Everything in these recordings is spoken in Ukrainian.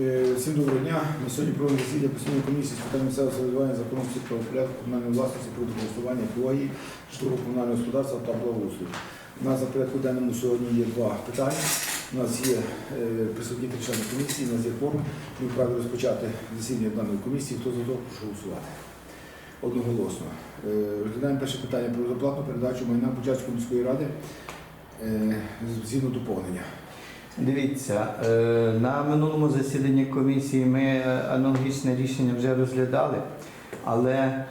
Е, Всім доброго дня. Ми сьогодні проводимо засідання постійної комісії з питань місцевого самоврядування, законності про порядку комунальної власності, про користування екології, житлового комунального господарства та благоустрою. У нас за порядку денному сьогодні є два питання. У нас є е, присутні три члени комісії, у нас є форум. Ми вправі розпочати засідання даної комісії. Хто за то, прошу голосувати. Одноголосно. Е, Розглядаємо перше питання про безоплатну передачу майна Бучацької міської ради згідно доповнення. Дивіться, е, на минулому засіданні комісії ми е, аналогічне рішення вже розглядали, але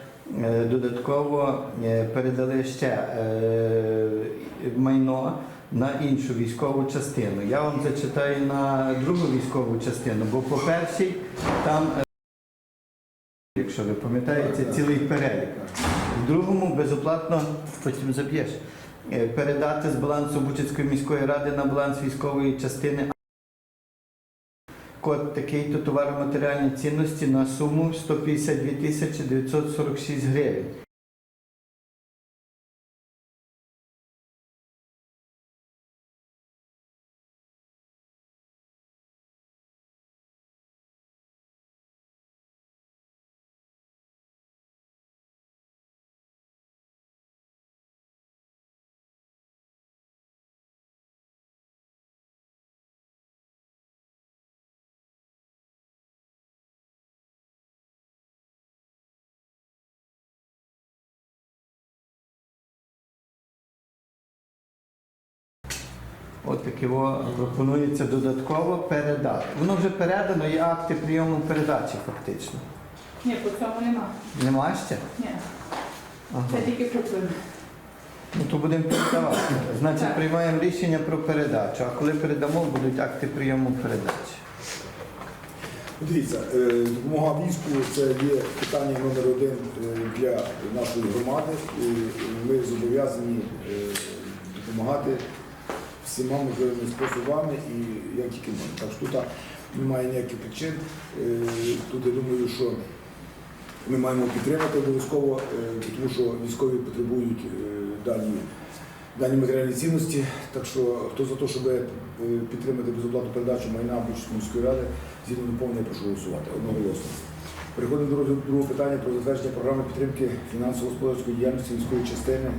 е, додатково передали ще майно на іншу військову частину. Я вам зачитаю на другу військову частину, бо по першій там, якщо ви пам'ятаєте, цілий перелік. В другому безоплатно потім заб'єш. Е, Передати з балансу Бучицької міської ради на баланс військової частини код такий-то товаро-матеріальні цінності на суму 152 тисячі 946 гривень. От таке пропонується додатково передати. Воно вже передано, є акти прийому передачі фактично. Ні, по цьому нема. Нема ще? Ні, Ага. це тільки купили. Ну то будемо передавати. Значить, Так. приймаємо рішення про передачу. А коли передамо, будуть акти прийому передачі. Дивіться, е, допомога війську це є питання номер один е, для нашої громади. Ми зобов'язані е, допомагати всіма можливими способами і як тільки можна. Так що тут немає ніяких причин. Е, Тут я думаю, що ми маємо підтримати обов'язково, е, тому що військові потребують е, дані, дані матеріальні цінності. Так що хто за те, щоб підтримати безоплатну передачу майна Бучської міської ради, згідно доповнення, прошу голосувати одноголосно. Переходимо до розгляду другого питання про затвердження програми підтримки фінансово-господарської діяльності військової частини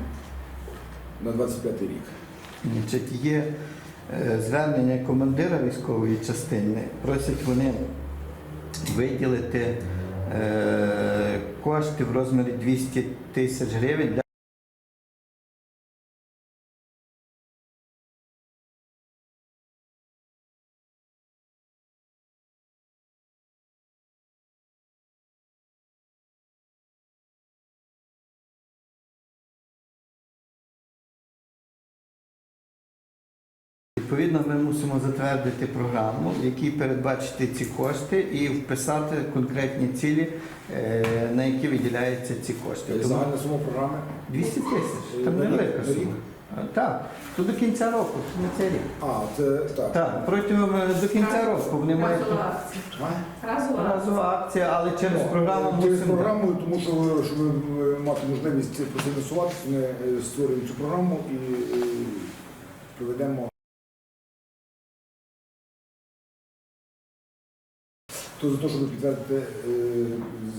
на 25 рік. Значить, є е, звернення командира військової частини. Просять вони виділити е, кошти в розмірі 200 тисяч гривень. Відповідно, ми мусимо затвердити програму, в якій передбачити ці кошти і вписати конкретні цілі, е, на які виділяються ці кошти. Загальна сума програми 200 тисяч, там невелика сума. Так, то до кінця року, не цей рік. А, це так. Так, протягом е, до кінця року вони мають Разова акція. Разова акція. разова акція, але через Ну, програму Через мусимо. програму, тому що е, щоб е, мати можливість профінансуватися, ми е, створюємо цю програму і е, проведемо. Хто за те, щоб підтвердити е,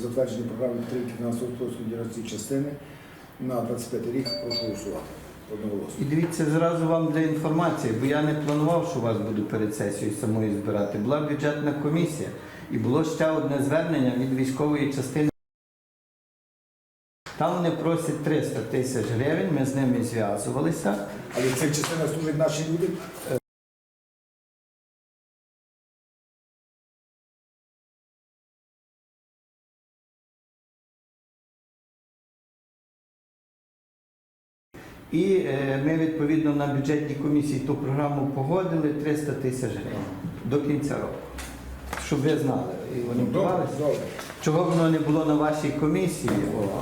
затвердження програми підтримки фінансово-господарської діяльності частини на 25 рік, прошу голосувати. Одноголосно. І дивіться зразу вам для інформації, бо я не планував, що вас буду перед сесією самою збирати. Була бюджетна комісія і було ще одне звернення від військової частини. Там вони просять 300 тисяч гривень, ми з ними зв'язувалися. Але ця частина служить наші люди. І е, ми відповідно на бюджетній комісії ту програму погодили 300 тисяч гривень до кінця року. Щоб ви знали і орієнтувалися. Чого воно не було на вашій комісії,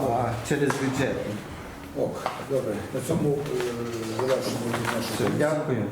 а через бюджет. Ок, добре. На цьому е, завершимо нашу дякую.